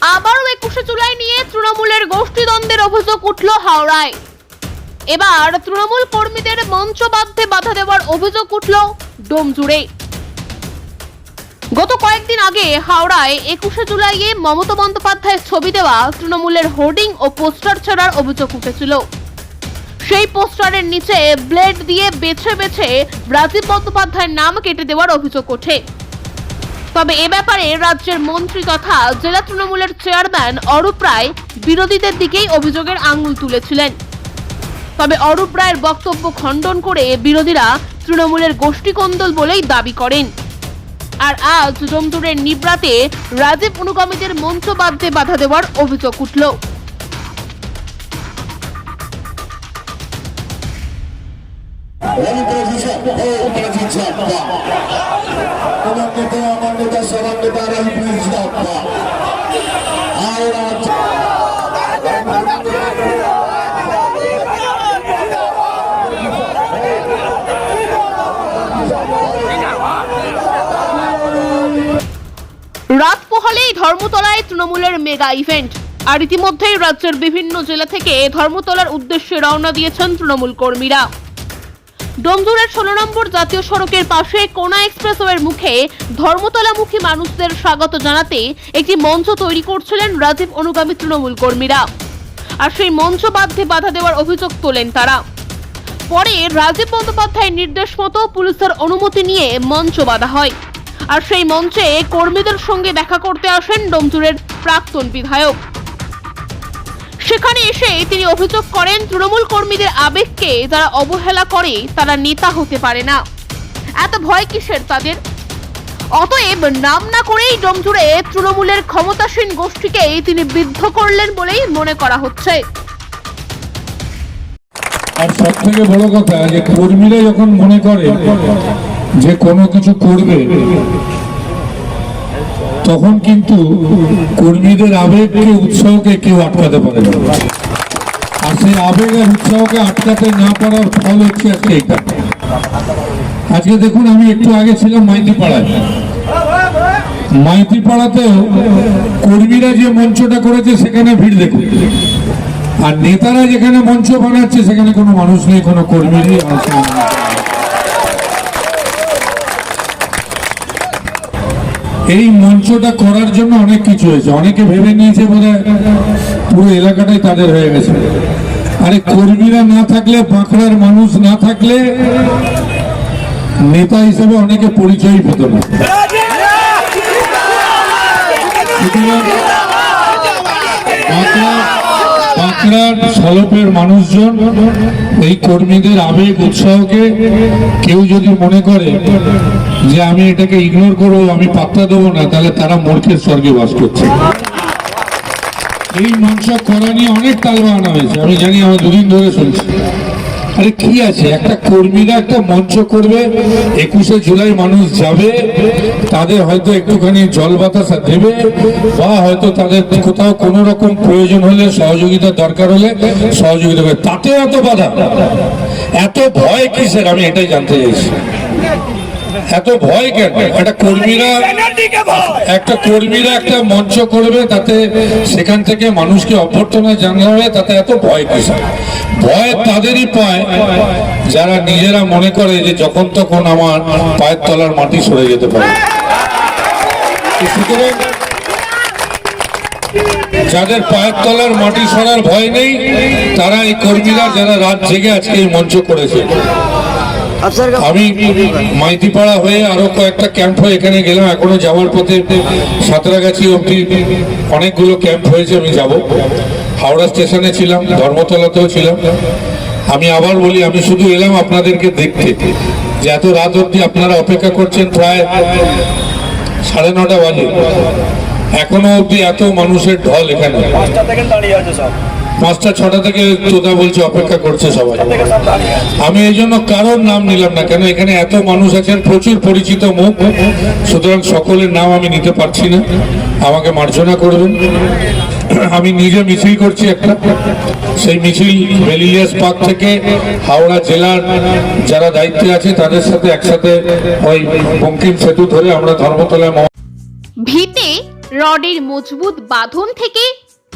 আবারও একুশে জুলাই নিয়ে তৃণমূলের গোষ্ঠীদ্বন্দ্বের অভিযোগ উঠল হাওড়ায়। এবার তৃণমূল কর্মীদের মঞ্চ বাধ্যে বাধা দেওয়ার অভিযোগ উঠল ডোমজুড়ে গত কয়েকদিন আগে হাওড়ায় একুশে জুলাইয়ে মমতা বন্দ্যোপাধ্যায়ের ছবি দেওয়া তৃণমূলের হোর্ডিং ও পোস্টার ছাড়ার অভিযোগ উঠেছিল। সেই পোস্টারের নিচে ব্লেড দিয়ে বেছে বেছে রাজীব বন্দ্যোপাধ্যায়ের নাম কেটে দেওয়ার অভিযোগ ওঠে। তবে এ ব্যাপারে রাজ্যের মন্ত্রী তথা জেলা তৃণমূলের চেয়ারম্যান অরূপ রায় বিরোধীদের দিকেই অভিযোগের আঙুল তুলেছিলেন। তবে অরূপ রায়ের বক্তব্য খণ্ডন করে বিরোধীরা তৃণমূলের গোষ্ঠীকন্দল বলেই দাবি করেন। আর আজ জমদুরের নিব্রাতে রাজীব অনুগামীদের মঞ্চ বাধ্যে বাধা দেওয়ার অভিযোগ উঠল। রাত পোহালেই ধর্মতলায় তৃণমূলের মেগা ইভেন্ট। আর ইতিমধ্যেই রাজ্যের বিভিন্ন জেলা থেকে ধর্মতলার উদ্দেশ্যে রওনা দিয়েছেন তৃণমূল কর্মীরা। ডোমজুরের ষোলো নম্বর জাতীয় সড়কের পাশে কোনা এক্সপ্রেসওয়ের মুখে ধর্মতলামুখী মানুষদের স্বাগত জানাতে একটি মঞ্চ তৈরি করছিলেন রাজীব অনুগামী তৃণমূল কর্মীরা। আর সেই মঞ্চ বাধ্যে বাধা দেওয়ার অভিযোগ তোলেন তারা। পরে রাজীব বন্দ্যোপাধ্যায়ের নির্দেশ মতো পুলিশের অনুমতি নিয়ে মঞ্চ বাঁধা হয়। আর সেই মঞ্চে কর্মীদের সঙ্গে দেখা করতে আসেন ডোমজুরের প্রাক্তন বিধায়ক। সেখানে এসে তিনি অভিযোগ করেন, তৃণমূল কর্মীদের আবেগকে যারা অবহেলা করে, তারা নেতা হতে পারে না। এত ভয় কিসের তাদের? অতএব নাম না করেই ডোমজুড়ে তৃণমূলের ক্ষমতাসীন গোষ্ঠীকে তিনি বিদ্ধ করলেন বলেই মনে করা হচ্ছে। আর সব থেকে বড় কথা, যে কর্মীরা যখন মনে করে যে কোনো কিছু করবে তখন কিন্তু কর্মীদের আবেগকে, উৎসাহকে কেউ আটকাতে পারে না। আর সেই আবেগ আর উৎসাহকে আটকাতে না পারার ফল হচ্ছে আজকে এটা আজকে দেখুন, আমি একটু আগে ছিলাম মাইতিপাড়ায় মাইতিপাড়াতেও কর্মীরা যে মঞ্চটা করেছে, সেখানে ভিড় দেখুন। আর নেতারা যেখানে মঞ্চ বানাচ্ছে, সেখানে কোনো মানুষ নেই, কোনো কর্মী নেই মানুষ নেই। এই মঞ্চটা করার জন্য অনেক কিছু হয়েছে। অনেকে ভেবে নিয়েছে বোধ পুরো এলাকাটাই তাদের হয়ে গেছে। আরে কর্মীরা না থাকলে, বাঁকড়ার মানুষ না থাকলে নেতা হিসেবে অনেকে পরিচয় পেত না। বাঁকড়ার সলপের মানুষজন, এই কর্মীদের আবেগ, উৎসাহকে কেউ যদি মনে করে যে আমি এটাকে ইগনোর করব, আমি পাত্তা দেবো না, তাহলে তারা মূর্খের স্বর্গে বাস করছে। এই মঞ্চ করা নিয়ে অনেক তালবাহানা হয়েছে, আমি জানি আমার দুদিন ধরে শুনছি আরে কি আছে? একটা কর্মীরা একটা মঞ্চ করবে, একুশে জুলাই মানুষ যাবে, তাদের হয়তো একটুখানি জল বাতাসা দেবে, বা হয়তো তাদের কোথাও কোনো রকম প্রয়োজন হলে, সহযোগিতা দরকার হলে সহযোগিতা তাতে এত বাধা, এত ভয় কিসের? আমি এটাই জানতে চাইছি। এত ভয় কেন? একটা কর্মীরা একটা কর্মীরা একটা মঞ্চ করবে তাতে সেখান থেকে মানুষকে অভ্যর্থনা জানাবে তাতে এত ভয় কিছু ভয় তাদেরই পায় যারা নিজেরা মনে করে যে যখন তখন আমার পায়ের তলার মাটি সরে যেতে পারে। যাদের পায়ের তলার মাটি সরার ভয় নেই তারা এই কর্মীরা যারা রাত জেগে আজকে এই মঞ্চ করেছে আমি মাইতিপাড়া হয়ে আরও কয়েকটা ক্যাম্প হয়ে এখানে গেলাম। এখনও যাওয়ার পথে সাঁতরাগাছি অব্দি অনেকগুলো ক্যাম্প হয়েছে আমি যাব। হাওড়া স্টেশনে ছিলাম ধর্মতলাতেও ছিলাম। আমি আবার বলি আমি শুধু এলাম আপনাদেরকে দেখতে। যে এত রাত অব্দি আপনারা অপেক্ষা করছেন প্রায় সাড়ে নটা বাজে। এখনও অব্দি এত মানুষের ঢল এখানে। পাঁচটা, ছটা থেকে তোতা বলছে, অপেক্ষা করছে সবাই। আমি এই জন্য কারোর নাম নিলাম না, কেন এখানে এত মানুষ আছেন, প্রচুর পরিচিত মুখ। সুতরাং সকলের নাম আমি নিতে পারছি না। আমাকে মার্জনা করবেন। আমি নিজে মিছিল করছি একটা। সেই মিছিল বেলিলিয়াস পার্ক থেকে হাওড়া জেলার যারা দায়িত্বে আছে, তাদের সাথে একসাথে ওই বঙ্কিম সেতু ধরে আমরা ধর্মতলায় ভিতে রডের মজবুত বাঁধন থেকে